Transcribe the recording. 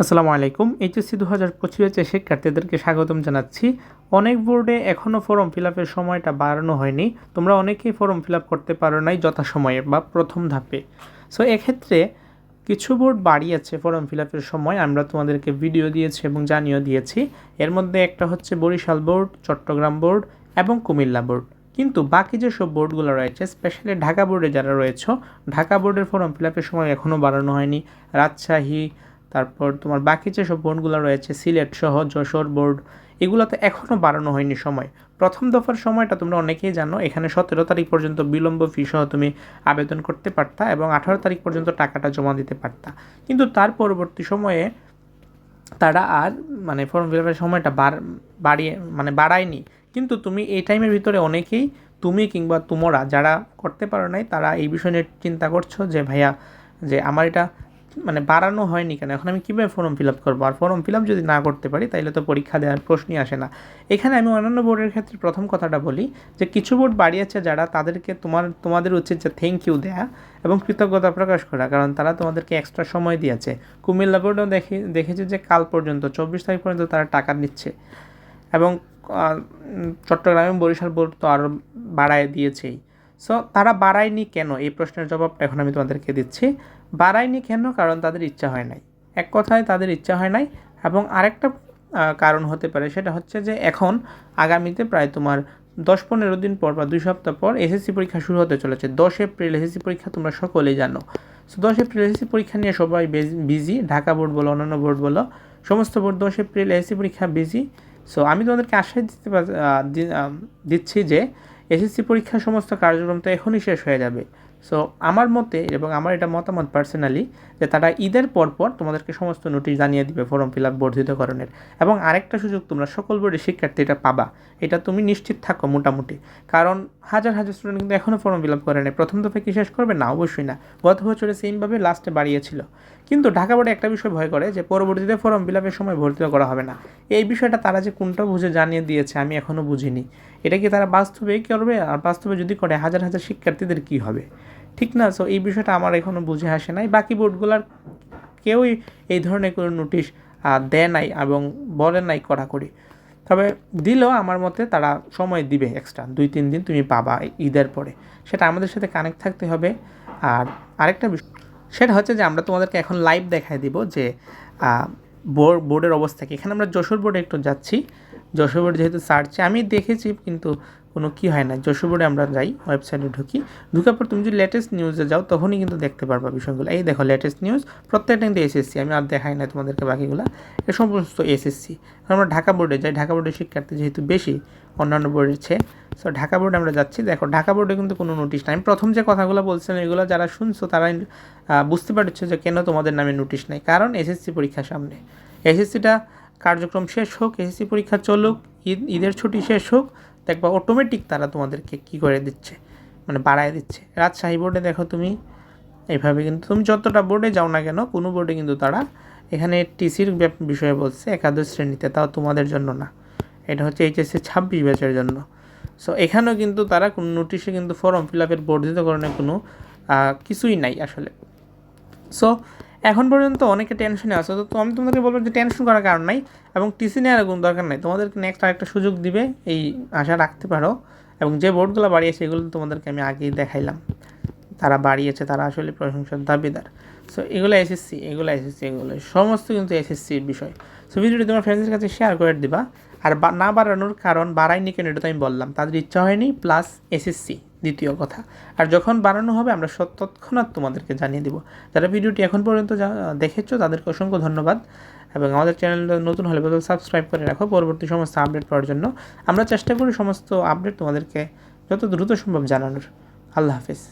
আসসালামু আলাইকুম। এইচএসসি দু হাজার পঁচিশে শিক্ষার্থীদেরকে স্বাগতম জানাচ্ছি। অনেক বোর্ডে এখনও ফর্ম ফিল আপের সময়টা বাড়ানো হয়নি। তোমরা অনেকেই ফর্ম ফিল আপ করতে পারো নাই যথাসময়ে বা প্রথম ধাপে। সো এক্ষেত্রে কিছু বোর্ড বাড়িয়েছে ফর্ম ফিল আপের সময়। আমরা তোমাদেরকে ভিডিও দিয়েছি এবং জানিয়েও দিয়েছি। এর মধ্যে একটা হচ্ছে বরিশাল বোর্ড, চট্টগ্রাম বোর্ড এবং কুমিল্লা বোর্ড। কিন্তু বাকি যেসব বোর্ডগুলো রয়েছে, স্পেশালি ঢাকা বোর্ডে যারা রয়েছে, ঢাকা বোর্ডের ফর্ম ফিল আপের সময় এখনও বাড়ানো হয়নি। রাজশাহী তারপর তোমার বাকি যেসব বোর্ডগুলো রয়েছে, সিলেট সহ যশোর বোর্ড, এগুলোতে এখনও বাড়ানো হয়নি সময়। প্রথম দফার সময়টা তোমরা অনেকেই জানো, এখানে সতেরো তারিখ পর্যন্ত বিলম্ব ফি সহ তুমি আবেদন করতে পারতা এবং আঠারো তারিখ পর্যন্ত টাকাটা জমা দিতে পারতা। কিন্তু তার পরবর্তী সময়ে তারা আর মানে ফর্ম ফিল আপের সময়টা বাড়িয়ে মানে বাড়ায়নি। কিন্তু তুমি এই টাইমের ভিতরে অনেকেই, তুমি কিংবা তোমরা যারা করতে পারো নাই, তারা এই বিষয় নিয়ে চিন্তা করছ যে, ভাইয়া, যে আমার এটা মানে বাড়ানো হয়নি কেন? এখন আমি কীভাবে ফর্ম ফিল আপ করব? আর ফর্ম ফিল আপ যদি না করতে পারি তাহলে তো পরীক্ষা দেওয়ার প্রশ্নই আসে না। এখানে আমি অন্যান্য বোর্ডের ক্ষেত্রে প্রথম কথাটা বলি যে, কিছু বোর্ড বাড়িয়েছে যারা তাদেরকে তোমার, তোমাদের উচিত যে থ্যাংক ইউ দেয়া এবং কৃতজ্ঞতা প্রকাশ করা, কারণ তারা তোমাদেরকে এক্সট্রা সময় দিয়েছে। কুমিল্লা বোর্ডও দেখে, দেখেছি যে কাল পর্যন্ত, চব্বিশ তারিখ পর্যন্ত তারা টাকা নিচ্ছে। এবং চট্টগ্রাম এবং বরিশাল বোর্ড তো আরও বাড়ায় দিয়েছেই। সো তারা বাড়ায়নি কেন? এই প্রশ্নের জবাবটা এখন আমি তোমাদেরকে দিচ্ছি। বাড়ায়নি কেন? কারণ তাদের ইচ্ছা হয় নাই। এক কথায় তাদের ইচ্ছা হয় নাই এবং আরেকটা কারণ হতে পারে সেটা হচ্ছে যে এখন আগামীতে প্রায় তোমার দশ পনেরো দিন পর বা দুই সপ্তাহ পর এসএসসি পরীক্ষা শুরু হতে চলেছে। দশ এপ্রিল এসএসসি পরীক্ষা তোমরা সকলেই জানো। সো দশ এপ্রিল এসএসসি পরীক্ষা নিয়ে সবাই বিজি ঢাকা বোর্ড বলো, অন্যান্য বোর্ড বলো, সমস্ত বোর্ড দশ এপ্রিল এসএসসি পরীক্ষা বিজি সো আমি তোমাদেরকে আশ্বাস দিতে দিচ্ছি যে এসএসসি পরীক্ষার সমস্ত কার্যক্রম তো এখনই শেষ হয়ে যাবে। সো আমার মতে এবং আমার এটা মতামত পার্সোনালি যে তারা ঈদের পরপর তোমাদেরকে সমস্ত নোটিশ জানিয়ে দিবে ফর্ম ফিল আপ বর্ধিতকরণের। এবং আরেকটা সুযোগ তোমরা সকল বোর্ডের শিক্ষার্থী এটা পাবা, এটা তুমি নিশ্চিত থাকো মোটামুটি। কারণ হাজার হাজার স্টুডেন্ট কিন্তু এখনও ফর্ম ফিল আপ করে নেয় প্রথম দফে কি শেষ করবে? না, অবশ্যই না। গত বছরে সেমভাবে লাস্টে বাড়িয়েছিল। কিন্তু ঢাকা বোর্ডে একটা বিষয় ভয় করে যে পরবর্তীতে ফর্ম ফিল আপের সময় ভর্তি করা হবে না। এই বিষয়টা তারা যে কোনটা বুঝে জানিয়ে দিয়েছে আমি এখনও বুঝিনি। এটা কি তারা বাস্তবে করবে? আর বাস্তবে যদি করে, হাজার হাজার শিক্ষার্থীদের কী হবে? ঠিক না সো এই বিষয়টা আমার এখনও বুঝে আসে নাই। বাকি বোর্ডগুলোর কেউই এই ধরনের কোনো নোটিশ দেয় নাই এবং বলে নাই কড়াকড়ি। তবে দিলেও আমার মতে তারা সময় দিবে এক্সট্রা দুই, তিন দিন তুমি পাবা ঈদের পরে। সেটা আমাদের সাথে কানেক্ট থাকতে হবে। আর আরেকটা বিষয় সেটা হচ্ছে যে আমরা তোমাদেরকে এখন লাইভ দেখায় দিব যে বোর্ড বোর্ডের অবস্থা কি। এখানে আমরা যশোর বোর্ডে একটু যাচ্ছি। যশোর বোর্ড যেহেতু সার্চে আমি দেখেছি কিন্তু কোনো কী হয় না। যশোর বোর্ডে আমরা যাই ওয়েবসাইটে ঢুকি। ঢুকার পর তুমি যদি লেটেস্ট নিউজে যাও, তখনই কিন্তু দেখতে পারবা বিষয়গুলো। এই দেখো লেটেস্ট নিউজ প্রত্যেকটা কিন্তু এসএসসি আমি আর দেখাই না তোমাদেরকে বাকিগুলো। এ সমস্ত এসএসসি আমরা ঢাকা বোর্ডে যাই, ঢাকা বোর্ডের শিক্ষার্থী যেহেতু বেশি, অন্যান্য বোর্ডের চেয়ে। সো ঢাকা বোর্ডে আমরা যাচ্ছি। দেখো, ঢাকা বোর্ডে কিন্তু কোনো নোটিশ নাই। আমি প্রথম যে কথাগুলো বলছিলাম এগুলো যারা শুনছো তারা বুঝতে পারছ যে কেন তোমাদের নামে নোটিশ নেই। কারণ এসএসসি পরীক্ষার সামনে। এসএসসিটা কার্যক্রম শেষ হোক এসএসসি পরীক্ষা চলুক, ঈদ, ঈদের ছুটি শেষ হোক দেখবা অটোমেটিক তারা তোমাদেরকে কী করে দিচ্ছে? মানে বাড়ায় দিচ্ছে। রাজশাহী বোর্ডে দেখো তুমি এইভাবে কিন্তু তুমি যতটা বোর্ডে যাও না কেন, কোনো বোর্ডে কিন্তু তারা এখানে টিসির বিষয়ে বলছে একাদশ শ্রেণীতে, তাও তোমাদের জন্য না। এটা হচ্ছে এইচএসসি ছাব্বিশ ব্যাচের জন্য। সো এখানেও কিন্তু তারা কোনো নোটিশে কিন্তু ফর্ম ফিল আপের বর্ধিতকরণের কোনো কিছুই নাই আসলে। সো এখন পর্যন্ত অনেকে টেনশনে আছে। তো আমি তোমাদেরকে বলব যে টেনশন করার কারণ নাই এবং টিসি নেওয়ার কোনো দরকার নাই। তোমাদেরকে নেক্সট আরেকটা সুযোগ দিবে, এই আশা রাখতে পারো। এবং যে বোর্ডগুলো বাড়িয়েছে, এগুলো তোমাদেরকে আমি আগেই দেখাইলাম। তারা বাড়িয়েছে, তারা আসলে প্রশংসার দাবিদার। সো এগুলো এসএসসি এগুলো এসএসসি এগুলো সমস্ত কিন্তু এসএসসির বিষয়। সো ভিডিওটি তোমার ফ্রেন্ডসের কাছে শেয়ার করে দিবা। আর না বাড়ানোর কারণ বাড়ায়নি কেন, এটা তো আমি বললাম। তাদের ইচ্ছা হয়নি প্লাস এসএসসি দ্বিতীয় কথা। আর যখন বানানো হবে, আমরা তৎক্ষণাৎ তোমাদেরকে জানিয়ে দিব। যারা ভিডিওটি এখন পর্যন্ত দেখেছ, তাদেরকে অসংখ্য ধন্যবাদ। এবং আমাদের চ্যানেলটা নতুন হলে বদল সাবস্ক্রাইব করে রাখো। পরবর্তী সমস্ত আপডেট পাওয়ার জন্য আমরা চেষ্টা করি সমস্ত আপডেট তোমাদেরকে যত দ্রুত সম্ভব জানানোর। আল্লাহ হাফিজ।